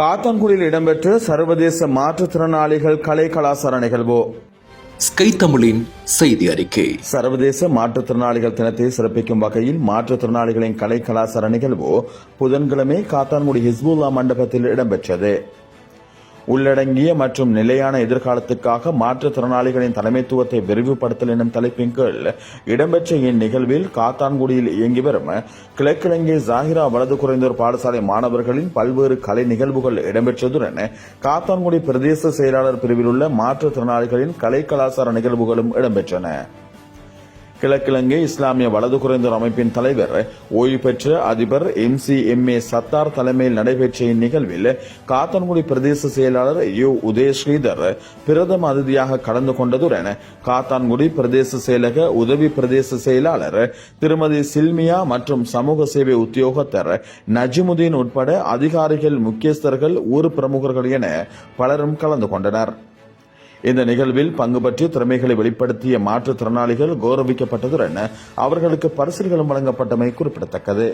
காத்தான்குடியில் இடம்பெற்ற சர்வதேச மாற்றுத்திறனாளிகள் கலை கலாசார நிகழ்வு. ஸ்கை தமிழின் செய்தி அறிக்கை. சர்வதேச மாற்றுத்திறனாளிகள் தினத்தை சிறப்பிக்கும் வகையில் மாற்றுத்திறனாளிகளின் கலை கலாசார நிகழ்வு புதன்கிழமை காத்தான்குடி ஹிஸ்புல்லா மண்டபத்தில் இடம்பெற்றது. உள்ளடங்கிய மற்றும் நிலையான எதிர்காலத்துக்காக மாற்றுத்திறனாளிகளின் தலைமைத்துவத்தை விரிவுபடுத்தல் எனும் தலைப்பின் கீழ் இடம்பெற்ற இந்நிகழ்வில் காத்தான்குடியில் இயங்கி வரும் கிழக்கிழங்கை ஜாகிரா வலது குறைந்தோர் பாடசாலை மாணவர்களின் பல்வேறு கலை நிகழ்வுகள் இடம்பெற்றதுடன் காத்தான்குடி பிரதேச செயலாளர் பிரிவில் உள்ள மாற்றுத்திறனாளிகளின் கலை கலாச்சார நிகழ்வுகளும் இடம்பெற்றன. கிழக்கிழங்கை இஸ்லாமிய வலது குறைந்தோர் அமைப்பின் தலைவர் ஓய்வு பெற்ற அதிபர் M C M A Sathar தலைமையில் நடைபெற்ற இந்நிகழ்வில் காத்தான்குடி பிரதேச செயலாளர் யு. உதய ஸ்ரீதர் பிரதம அதிதியாக கலந்து கொண்டதுடன் காத்தான்குடி பிரதேச செயலக உதவி பிரதேச செயலாளர் திருமதி சில்மியா மற்றும் சமூக சேவை உத்தியோகத்தர் நஜிமுதீன் உட்பட அதிகாரிகள் முக்கியஸ்தர்கள் ஊர் பிரமுகர்கள் என பலரும் கலந்து கொண்டனர். இந்த நிகழ்வில் பங்கு பற்றி திறமைகளை வெளிப்படுத்திய மாற்றுத்திறனாளிகள் கௌரவிக்கப்பட்டதுடன் அவர்களுக்கு பரிசுகளும் வழங்கப்பட்டமை குறிப்பிடத்தக்கது.